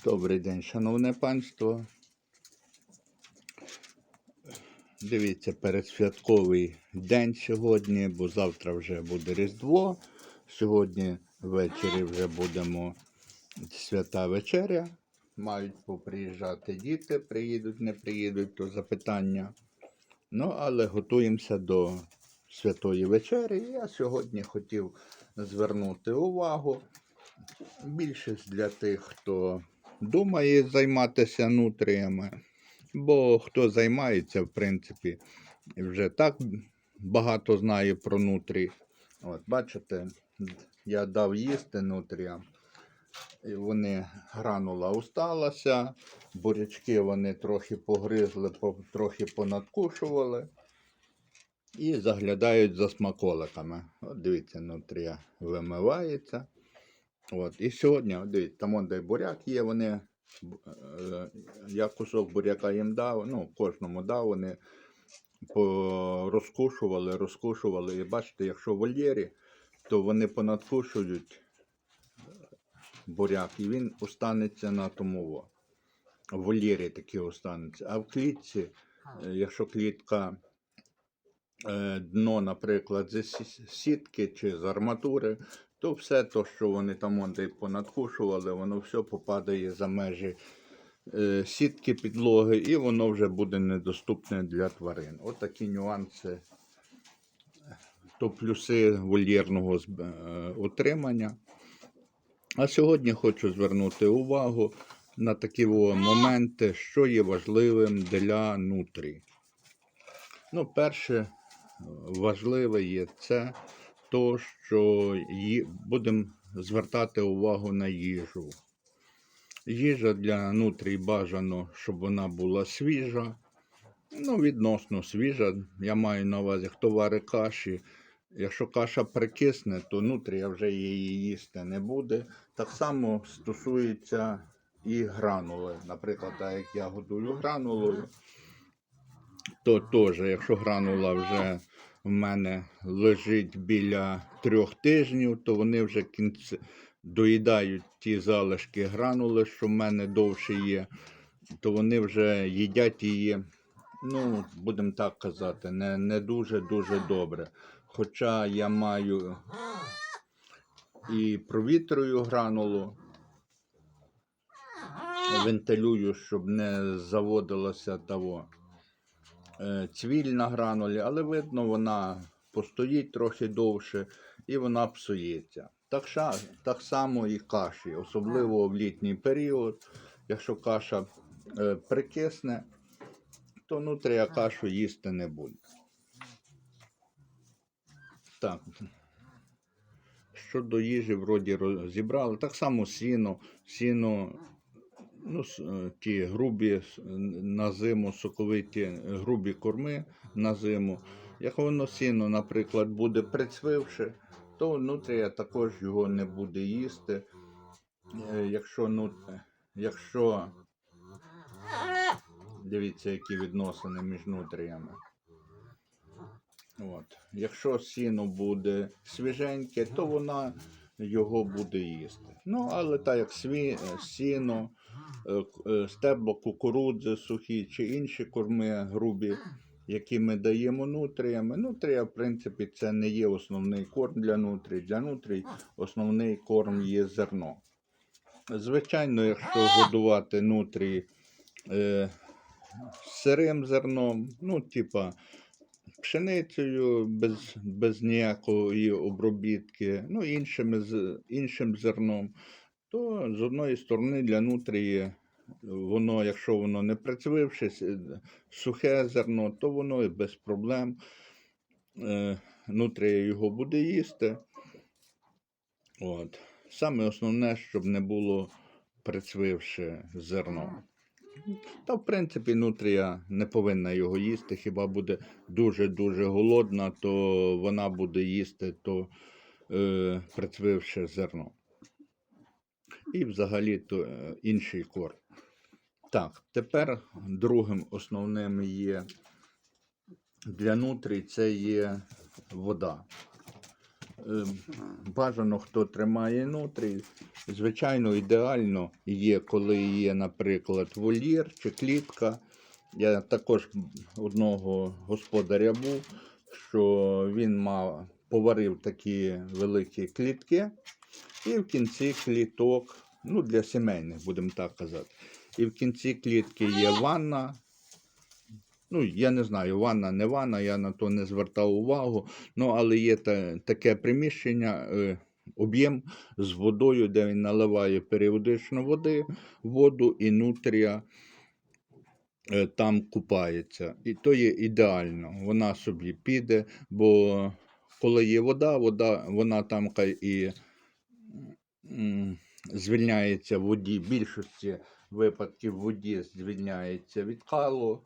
Добрий день, шановне панство. Дивіться, передсвятковий день сьогодні, бо завтра вже буде Різдво. Сьогодні ввечері вже будемо свята вечеря. Мають поприїжджати діти, приїдуть, не приїдуть, то запитання. Ну, але готуємося до святої вечері. Я сьогодні хотів звернути увагу більшість для тих, хто думає займатися нутріями, бо хто займається, в принципі, вже так багато знає про нутрі. От, бачите, я дав їсти нутріям. І вони гранула усталася, бурячки вони трохи погризли, трохи понадкушували і заглядають за смаколиками. От дивіться, нутрія вимивається. От. І сьогодні, дивіться, там он де буряк є, вони, е, я кусок буряка їм дав, ну, кожному дав, вони розкушували, розкушували. І бачите, якщо в вольєрі, то вони понадкушують буряк, і він останеться на тому. В вольєрі таки останеться. А в клітці, е, якщо клітка е, дно, наприклад, з сітки чи з арматури, то все то, що вони там понадкушували, воно все попадає за межі е, сітки підлоги, і воно вже буде недоступне для тварин. От такі нюанси, то плюси вольєрного зб- е, утримання. А сьогодні хочу звернути увагу на такі моменти, що є важливим для нутрі. Ну, перше важливе є це, то, що будемо звертати увагу на їжу. Їжа для нутрій бажано, щоб вона була свіжа. Ну, відносно свіжа. Я маю на увазі, хто варить каші. Якщо каша прикисне, то нутрія вже її їсти не буде. Так само стосується і гранули. Наприклад, так як я годую гранулою, то теж, якщо гранула вже в мене лежить біля трьох тижнів, то вони вже кінці доїдають ті залишки гранули, що в мене довше є, то вони вже їдять її, ну, будемо так казати, не, дуже-дуже добре. Хоча я маю і провітрюю гранулу, вентилюю, щоб не заводилося того цвіль на гранулі, але видно, вона постоїть трохи довше і вона псується. Так, ша, так само і каші, особливо в літній період. Якщо каша е, прикисне, то нутрія кашу їсти не буде. Так. Щодо їжі, вроді розібрали. Так само сіно, сіно, ну, е, ті грубі на зиму, соковиті е, грубі корми на зиму. Як воно сіно, наприклад, буде прицвивши, то нутрія також його не буде їсти. Е, Якщо, ну, якщо дивіться, які відносини між нутріями. От. Якщо сіно буде свіженьке, то вона його буде їсти. Ну, але так як сві, сіно, стебло кукурудзи сухі чи інші корми грубі, які ми даємо нутріями. Нутрія, в принципі, це не є основний корм для нутрій. Для нутрій основний корм є зерно. Звичайно, якщо годувати нутрії е, сирим зерном, ну, типа пшеницею без, без ніякої обробітки, ну, іншими, іншим зерном, то з одної сторони для нутрії воно, якщо воно не прицвившись, е, сухе зерно, то воно і без проблем. Е, нутрія його буде їсти. От. Саме основне, щоб не було прицвивше зерно. Та, в принципі, нутрія не повинна його їсти. Хіба буде дуже-дуже голодна, то вона буде їсти то е, прицвивше зерно. І взагалі то е, інший корм. Так, тепер другим основним є для нутрій це є вода. е, бажано, хто тримає нутрій. Звичайно, ідеально є, коли є, наприклад, вольєр чи клітка. Я також одного господаря був, що він мав, поварив такі великі клітки, і в кінці кліток, ну для сімейних, будемо так казати. І в кінці клітки є ванна. Ну, я не знаю, ванна, не ванна, я на то не звертав увагу. Ну, але є та, таке приміщення, е, об'єм з водою, де він наливає періодично води, воду і нутрія е, там купається. І то є ідеально. Вона собі піде, бо коли є вода, вода вона там і м, звільняється в воді. В більшості випадків в воді звільняється від калу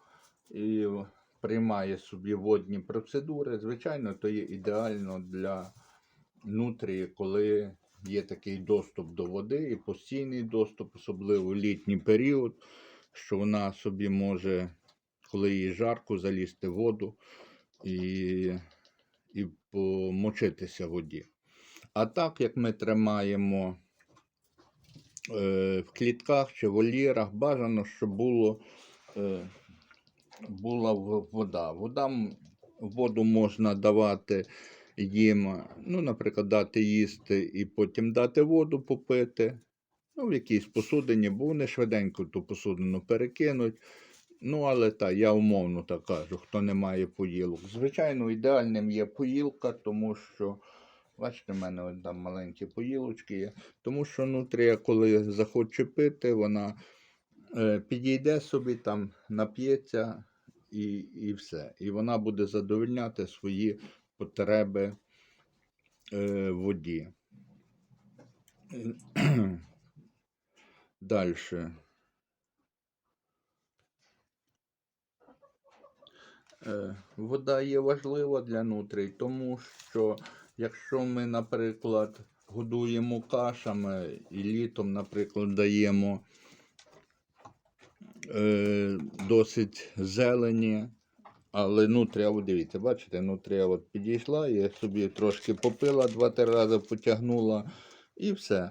і приймає собі водні процедури. Звичайно, то є ідеально для нутрії, коли є такий доступ до води і постійний доступ, особливо в літній період, що вона собі може, коли їй жарко, залізти в воду і, і помочитися в воді. А так як ми тримаємо в клітках чи вольєрах, бажано, щоб було, е, була вода. Вода воду можна давати їм, ну, наприклад, дати їсти і потім дати воду попити. Ну, в якійсь посудині, бо вони швиденько ту посудину перекинуть. Ну, але так, я умовно так кажу, хто не має поїлок. Звичайно, ідеальним є поїлка, тому що, бачите, в мене от там маленькі поїлочки є. Тому що нутрія, коли захоче пити, вона е, підійде собі, там нап'ється і, і все. І вона буде задовольняти свої потреби е, воді. Далі. Е, Вода є важлива для нутрій, тому що якщо ми, наприклад, годуємо кашами і літом, наприклад, даємо е, досить зелені, але нутрія, от дивіться, бачите, нутрія от підійшла, я собі трошки попила, два-три рази потягнула і все.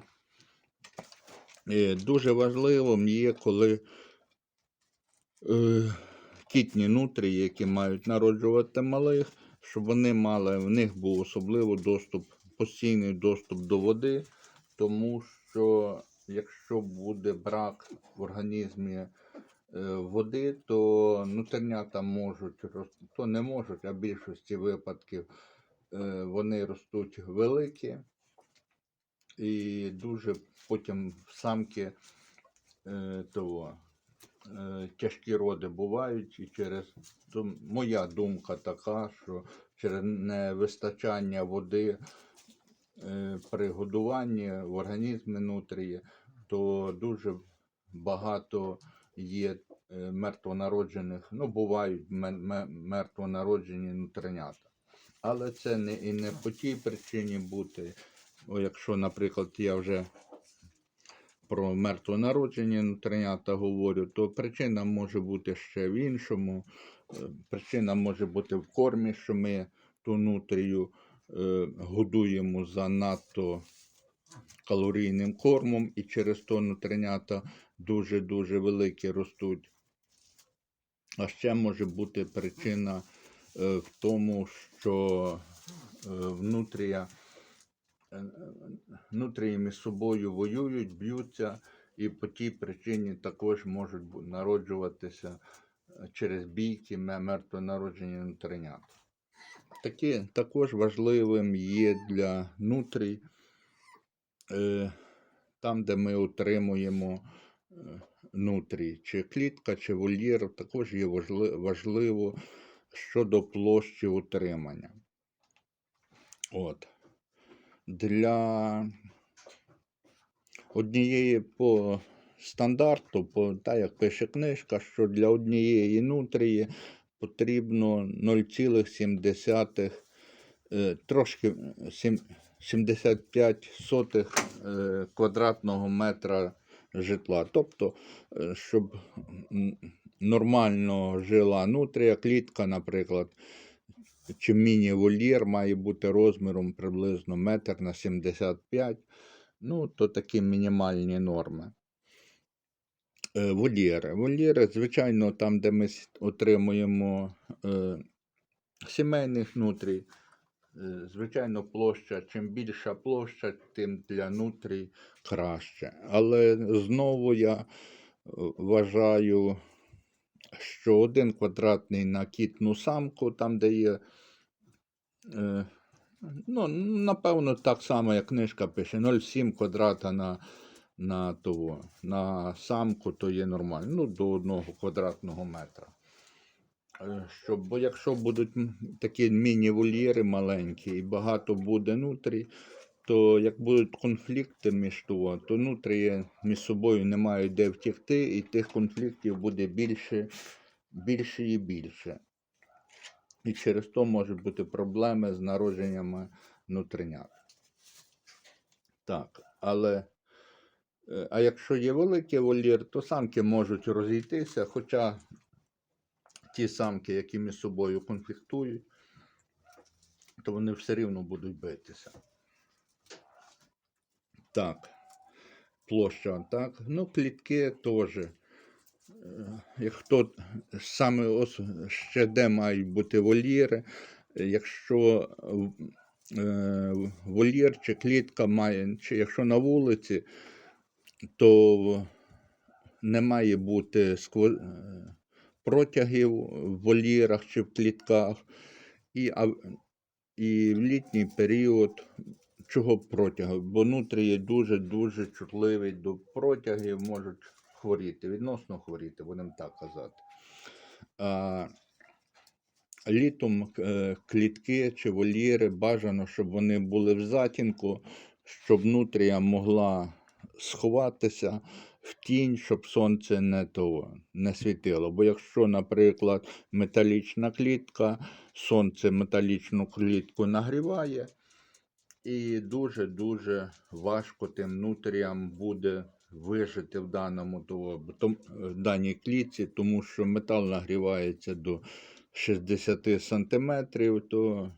І дуже важливим є, коли е, кітні нутрії, які мають народжувати малих, щоб вони мали, в них був особливо доступ, постійний доступ до води, тому що якщо буде брак в організмі е, води, то нутринята можуть то не можуть, а в більшості випадків е, вони ростуть великі. І дуже потім в самки е, того, тяжкі роди бувають, і через то моя думка така, що через невистачання води е, при годуванні в організмі нутрії, то дуже багато є е, мертвонароджених, ну бувають ме- ме- мертвонароджені нутринята. Але це не і не по тій причині бути. О, якщо, наприклад, я вже про мертвонароджені нутринята говорю, то причина може бути ще в іншому. Е, Причина може бути в кормі, що ми ту нутрію е, годуємо занадто калорійним кормом, і через то нутринята дуже-дуже великі ростуть. А ще може бути причина е, в тому, що е, внутрія е, нутрії між собою воюють, б'ються, і по тій причині також можуть народжуватися е, через бійки ме- мертвонароджені нутринят. Такі також важливим є для нутрій, е, там, де ми отримуємо нутрій, чи клітка, чи вольєр, також є важливо щодо площі утримання. От. Для однієї по стандарту, по, та як пише книжка, що для однієї нутрії потрібно 0,7 е, трошки сім- 75 сотих е, квадратного метра житла. Тобто, е, щоб нормально жила нутрія, клітка, наприклад, чи міні-вольєр має бути розміром приблизно метр на 75 Ну, то такі мінімальні норми. Е, Вольєри. Вольєри, звичайно, там, де ми отримуємо е, сімейних нутрій, е, звичайно, площа, чим більша площа, тим для нутрій краще. Але знову я е, вважаю, що один квадратний на кітну самку, там, де є. Е, ну, напевно, так само, як книжка пише, 0,7 квадрата на, на, того, на самку, то є нормально. Ну, до одного квадратного метра. Е, Щоб, бо якщо будуть такі міні-вольєри маленькі і багато буде нутрій, то як будуть конфлікти між того, то нутрії між собою не мають де втікти, і тих конфліктів буде більше, більше і більше. І через то можуть бути проблеми з народженнями нутринят. Так, але. е, А якщо є великий вольєр, то самки можуть розійтися, хоча ті самки, які між собою конфліктують, то вони все рівно будуть битися. Так, площа, так. Ну, клітки теж. Е, Як саме ос, ще де мають бути вольєри, якщо е, вольєр чи клітка має, чи якщо на вулиці, то не має бути скво- е, протягів в вольєрах чи в клітках. І, а, і в літній період чого протяги? Бо нутрії дуже-дуже чутливі до протягів, можуть хворіти, відносно хворіти, будемо так казати. А, літом е, клітки чи вольєри бажано, щоб вони були в затінку, щоб нутрія могла сховатися в тінь, щоб сонце не, того, не світило. Бо якщо, наприклад, металічна клітка, сонце металічну клітку нагріває, і дуже-дуже важко тим нутріям буде вижити в даному того, в даній клітці, тому що метал нагрівається до 60 сантиметрів, то,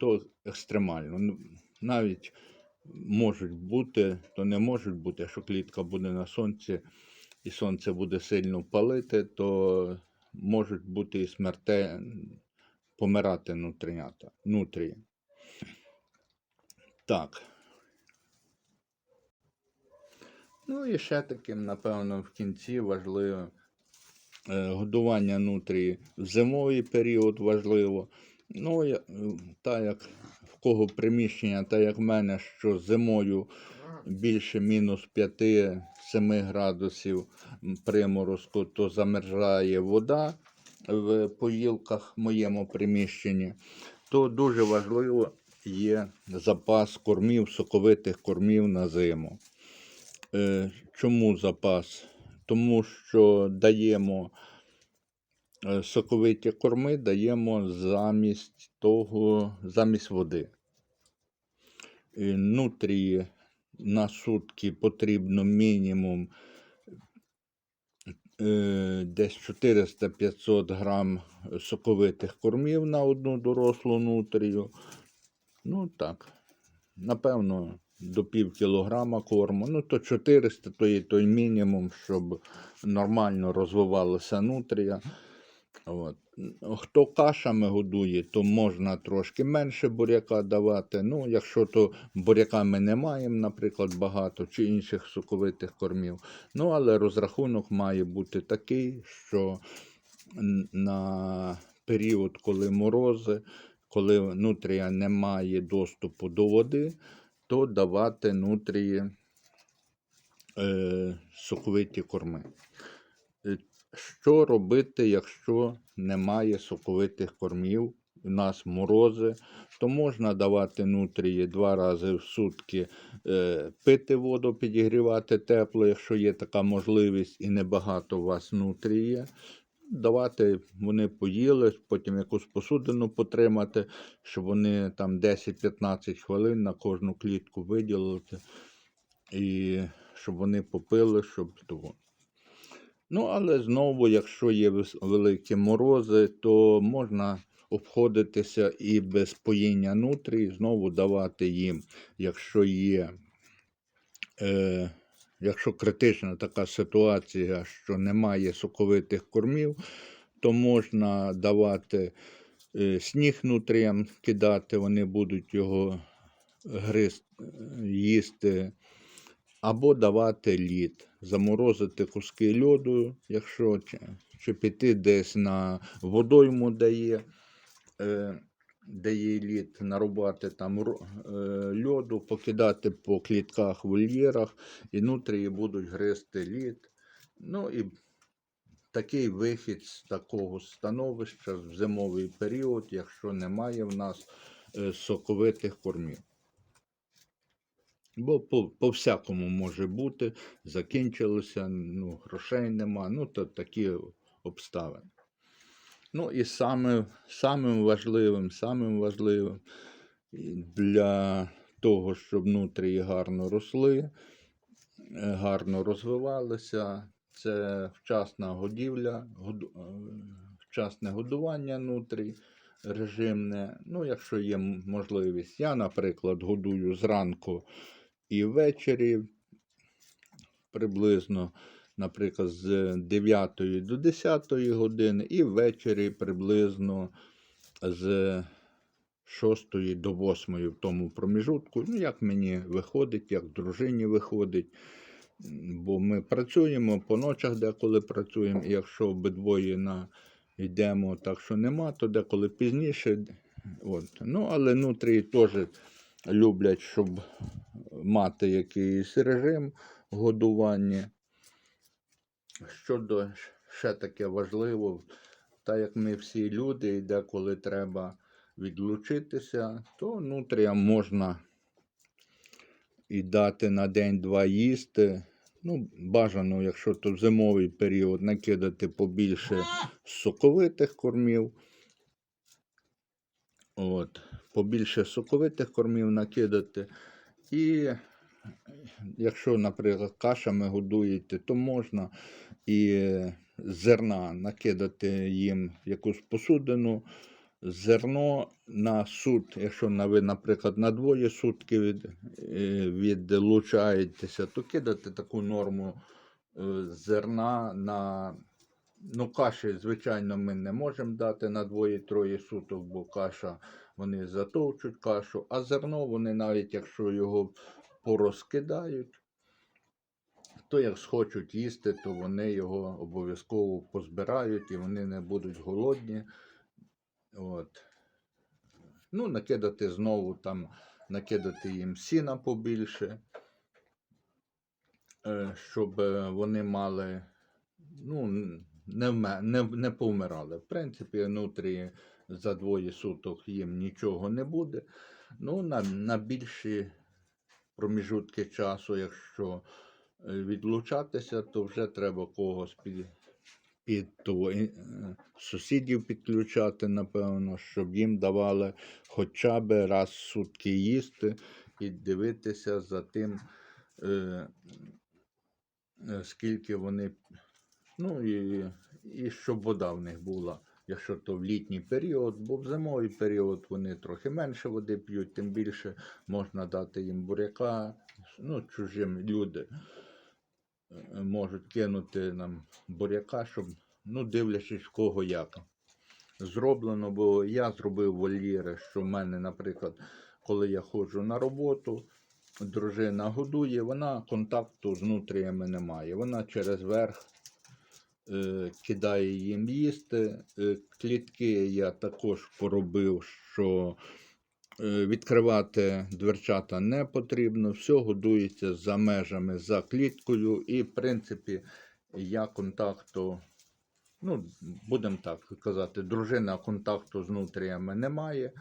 то екстремально. Ну, Навіть можуть бути, то не можуть бути, якщо клітка буде на сонці і сонце буде сильно палити, то можуть бути і смерте, помирати нутрінята, нутрії. Так. Ну і ще таким, напевно, в кінці важливо е, годування нутрії в зимовий період важливо. Ну, е, так як в кого приміщення, так як в мене, що зимою більше мінус 5-7 градусів приморозку, то замерзає вода в поїлках в моєму приміщенні, то дуже важливо є запас кормів, соковитих кормів на зиму. Е, Чому запас? Тому що даємо е, соковиті корми, даємо замість того, замість води. Е, Нутрії на сутки потрібно мінімум десь 400-500 грам соковитих кормів на одну дорослу нутрію. Ну так, напевно, до пів кілограма корму. Ну, то 400, то є той мінімум, щоб нормально розвивалася нутрія. От. Хто кашами годує, то можна трошки менше буряка давати. Ну, якщо то буряка ми не маємо, наприклад, багато чи інших соковитих кормів. Ну, але розрахунок має бути такий, що на період, коли морози, коли нутрія не має доступу до води, то давати нутрії е, соковиті корми. Е, Що робити, якщо немає соковитих кормів? У нас морози, то можна давати нутрії два рази в сутки е, пити воду, підігрівати тепло, якщо є така можливість і небагато у вас нутрії. Давати вони поїли, потім якусь посудину потримати, щоб вони там 10-15 хвилин на кожну клітку виділити, і щоб вони попили, щоб того. Ну, але знову, якщо є великі морози, то можна обходитися і без поїння нутрій, знову давати їм, якщо є. Е, Якщо критична така ситуація, що немає соковитих кормів, то можна давати е, сніг нутріям кидати, вони будуть його гризти, їсти, або давати лід, заморозити куски льоду, якщо чи, піти десь на водойму, де є, е, де є лід, нарубати там е, льоду, покидати по клітках, вольєрах, і нутрії будуть гризти лід. Ну і такий вихід з такого становища в зимовий період, якщо немає в нас е, соковитих кормів. Бо по, по всякому може бути, закінчилося, ну, грошей нема, ну то такі обставини. Ну і саме, самим важливим, самим важливим для того, щоб нутрії гарно росли, е, гарно розвивалися, це вчасна годівля, году- е, вчасне годування нутрій, режимне. Ну, якщо є можливість. Я, наприклад, годую зранку і ввечері приблизно, наприклад, з 9 до 10 години, і ввечері приблизно з 6 до 8 в тому проміжутку. Ну, як мені виходить, як дружині виходить. Бо ми працюємо по ночах, деколи працюємо, і якщо обидвоє на йдемо, так що нема, то деколи пізніше. От. Ну, але нутрії теж люблять, щоб мати якийсь режим годування. Щодо ще таке важливо, так як ми всі люди, і деколи треба відлучитися, то нутріям можна і дати на день-два їсти. Ну, бажано, якщо то в зимовий період, накидати побільше соковитих кормів. От, побільше соковитих кормів накидати. І якщо, наприклад, кашами годуєте, то можна і зерна накидати їм якусь посудину. Зерно на суд, якщо ви, наприклад, на двоє сутки від, е, відлучаєтеся, то кидати таку норму е, зерна на ну, каші, звичайно, ми не можемо дати на двоє-троє суток, бо каша вони затовчуть кашу, а зерно вони навіть якщо його порозкидають, то як схочуть їсти, то вони його обов'язково позбирають і вони не будуть голодні. От. Ну, накидати знову там, накидати їм сіна побільше, е, щоб е, вони мали, ну, не, не, не повмирали. В принципі, внутрі за двоє суток їм нічого не буде. Ну, на, на більші проміжутки часу, якщо відлучатися, то вже треба когось під, під того, е, сусідів підключати, напевно, щоб їм давали хоча б раз в сутки їсти і дивитися за тим, е, е, скільки вони, ну і, і щоб вода в них була. Якщо то в літній період, бо в зимовий період вони трохи менше води п'ють, тим більше можна дати їм буряка, ну, чужим люди е, можуть кинути нам буряка, щоб, ну, дивлячись кого як зроблено, бо я зробив вольєри, що в мене, наприклад, коли я ходжу на роботу, дружина годує, вона контакту з нутріями не має. Вона через верх е, кидає їм їсти. Е, клітки я також поробив, що е, відкривати дверчата не потрібно, все годується за межами, за кліткою, і, в принципі, я контакту ну, будемо так казати, дружина контакту з нутріями немає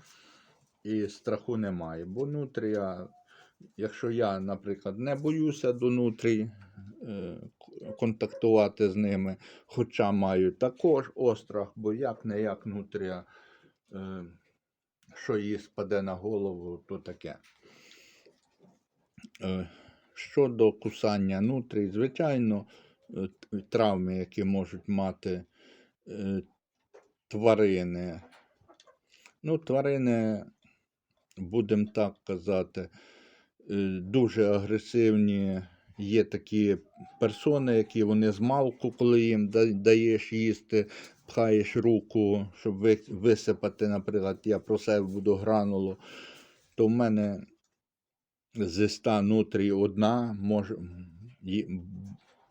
і страху немає. Бо нутрія, якщо я, наприклад, не боюся до нутрій е, контактувати з ними, хоча маю також острах, бо як не як нутрія, е, що їй спаде на голову, то таке. Е, Щодо кусання нутрій, звичайно, е, травми, які можуть мати е, тварини, Ну, тварини, будемо так казати, дуже агресивні. Є такі персони, які вони з малку, коли їм даєш їсти, пхаєш руку, щоб висипати, наприклад, я про себе буду гранулу, то в мене зі ста нутрій одна може.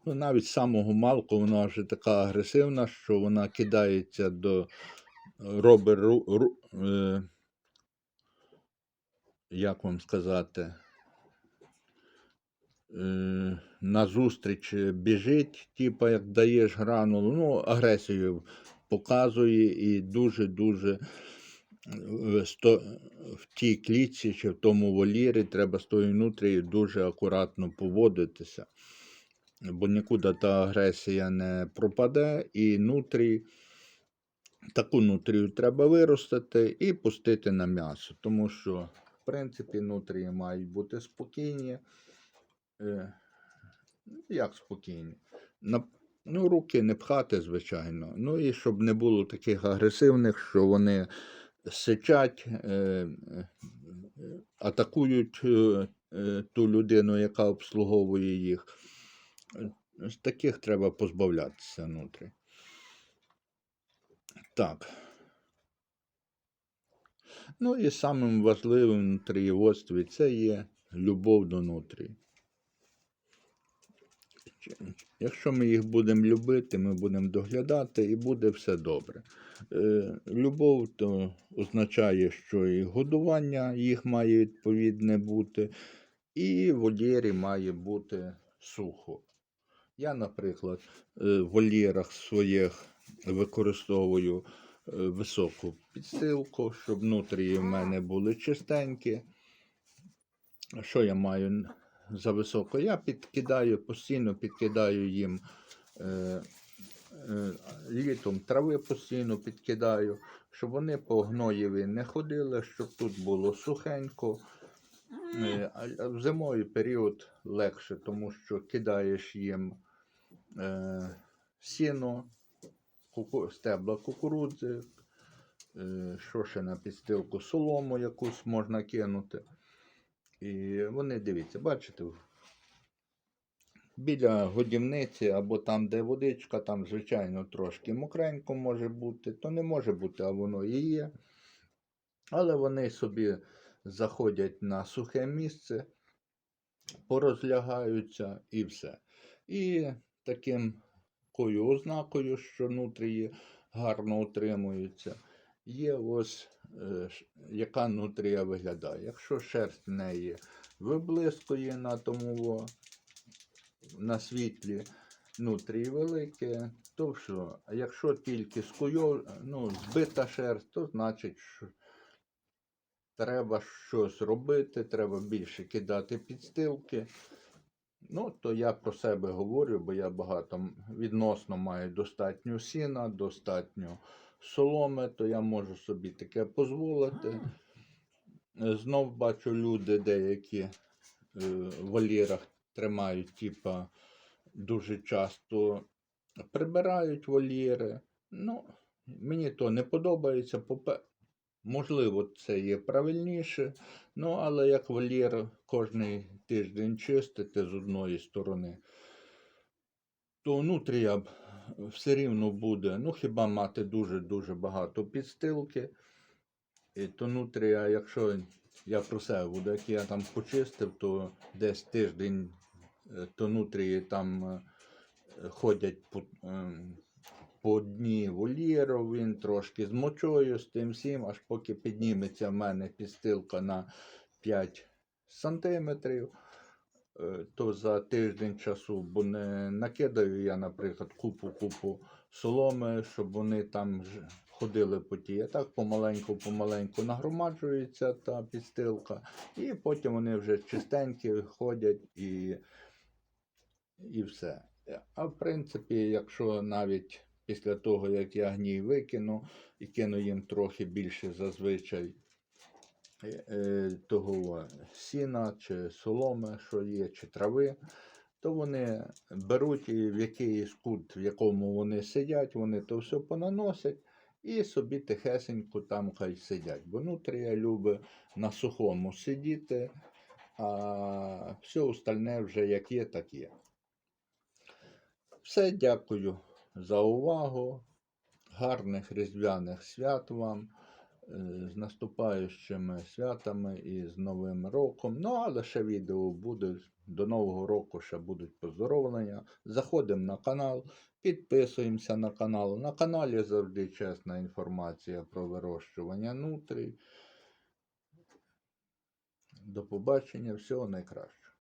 Ну, навіть самого малку вона вже така агресивна, що вона кидається до робить е, як вам сказати, назустріч біжить, типа як даєш гранулу, ну, агресію показує і дуже-дуже е, в тій клітці чи в тому волірі треба з тою нутрією дуже акуратно поводитися. Бо нікуди та агресія не пропаде, і нутрій, таку нутрію треба виростити і пустити на м'ясо. Тому що, в принципі, нутрії мають бути спокійні. Е, як спокійні? Ну, руки не пхати, звичайно. Ну і щоб не було таких агресивних, що вони сичать, е, е, атакують ту людину, яка обслуговує їх. З таких треба позбавлятися нутрі. Так. Ну і самим важливим в нутрієводстві це є любов до нутрії. Якщо ми їх будемо любити, ми будемо доглядати і буде все добре. Е, любов то означає, що і годування їх має відповідне бути, і в вольєрі має бути сухо. Я, наприклад, е, в вольєрах своїх використовую е, високу підстилку, щоб внутрі в мене були чистенькі. Що я маю н- за високо? Я підкидаю, постійно підкидаю їм е, е, літом трави постійно підкидаю, щоб вони по гноєві не ходили, щоб тут було сухенько. Е, а в зимовий період легше, тому що кидаєш їм е, сіно, куку, стебла кукурудзи, е, що ще на підстилку солому якусь можна кинути. І вони дивіться, бачите, біля годівниці або там, де водичка, там, звичайно, трошки мокренько може бути, то не може бути, а воно і є. Але вони собі заходять на сухе місце, порозлягаються і все. І таким ознакою, що нутрії гарно утримуються, є ось яка нутрія виглядає. Якщо шерсть в неї виблискує на тому на світлі нутрії велике, то що? А якщо тільки скуйо, ну, збита шерсть, то значить, що треба щось робити, треба більше кидати підстилки. Ну, то я про себе говорю, бо я багато відносно маю достатньо сіна, достатньо соломи, то я можу собі таке дозволити. Е, Знов бачу люди деякі е, в вольєрах тримають, типа, дуже часто прибирають вольєри. Ну, мені то не подобається. Можливо, це є правильніше, ну, але як вольєр кожний тиждень чистити з одної сторони, то нутрія б все рівно буде, ну хіба мати дуже-дуже багато підстилки. І то нутрія, якщо я про себе буду, як я там почистив, то десь тиждень е, то там е, ходять по, ем, по дні вольєру, він трошки з мочою, з тим всім, аж поки підніметься в мене підстилка на 5 сантиметрів. Е, То за тиждень часу, бо не накидаю я, наприклад, купу-купу соломи, щоб вони там ходили по тій. А так помаленьку-помаленьку нагромаджується та підстилка, і потім вони вже чистенькі ходять і, і все. А в принципі, якщо навіть після того, як я гній викину і кину їм трохи більше зазвичай того сіна чи соломи, що є, чи трави, то вони беруть і в якийсь кут, в якому вони сидять, вони то все понаносять, і собі тихесенько там хай сидять. Бо нутрія любить на сухому сидіти, а все остальне вже як є, так є. Все, дякую за увагу. Гарних різдвяних свят вам. Е, З наступаючими святами і з Новим роком. Ну, але ще відео буде. До Нового року ще будуть поздоровлення. Заходимо на канал, підписуємося на канал. На каналі завжди чесна інформація про вирощування нутрій. До побачення, всього найкращого.